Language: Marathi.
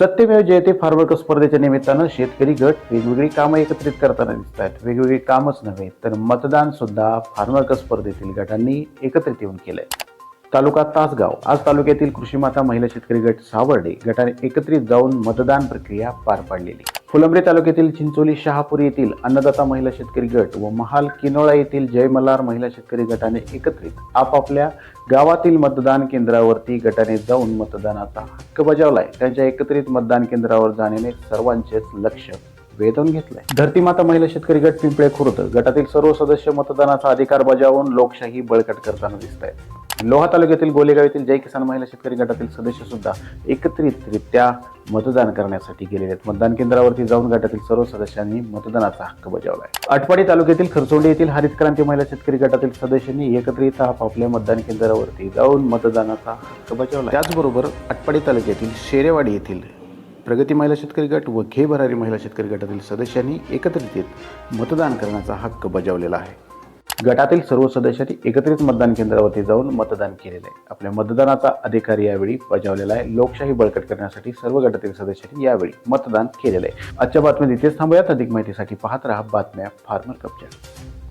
सत्यमेव जयते फार्मर स्पर्धेच्या निमित्तानं शेतकरी गट वेगवेगळी कामं एकत्रित करताना दिसत आहेत वेगवेगळी कामच नव्हे तर मतदान सुद्धा फार्मर स्पर्धेतील गटांनी एकत्रित येऊन केलंय. तालुका तासगाव आज तालुक्यातील कृषी माता महिला शेतकरी गट सावर्डे गटाने एकत्रित जाऊन मतदान प्रक्रिया पार पाडलेली. फुलंब्री तालुक्यातील चिंचोली शहापूर येथील अन्नदाता महिला शेतकरी गट व महाल किनोळा येथील जय मल्हार महिला शेतकरी गटाने एकत्रित आपापल्या गावातील मतदान केंद्रावरती गटाने जाऊन मतदानाचा हक्क बजावलाय. त्यांच्या एकत्रित मतदान केंद्रावर जाण्याने सर्वांचेच लक्ष वेधून घेतलंय. धरतीमाता महिला शेतकरी गट पिंपळे खुर्द गटातील सर्व सदस्य मतदानाचा अधिकार बजावून लोकशाही बळकट करताना दिसत आहेत लोहा तालुक्यातील गोलेगाव येथील जय किसान महिला शेतकरी गटातील सदस्य सुद्धा एकत्रितरित्या मतदान करण्यासाठी गेलेले आहेत. मतदान केंद्रावरती जाऊन गटातील सर्व सदस्यांनी मतदानाचा हक्क बजावला आहे. आटपाडी तालुक्यातील खरसोंडी येथील हरित क्रांती महिला शेतकरी गटातील सदस्यांनी एकत्रित आपापल्या मतदान केंद्रावरती जाऊन मतदानाचा हक्क बजावला त्याचबरोबर आटपाडी तालुक्यातील शेरेवाडी येथील प्रगती महिला शेतकरी गट व घे भरारी महिला शेतकरी गटातील सदस्यांनी एकत्रित मतदान करण्याचा हक्क बजावलेला आहे. गटातील सर्व सदस्यांनी एकत्रित मतदान केंद्रावरती जाऊन मतदान केलेलं आहे. आपल्या मतदानाचा अधिकार यावेळी बजावलेला आहे. लोकशाही बळकट करण्यासाठी सर्व गटातील सदस्यांनी यावेळी मतदान केलेलं आहे. आजच्या बातम्या इथेच थांबूयात. अधिक माहितीसाठी पाहत राहा बातम्या फार्मर कपच्या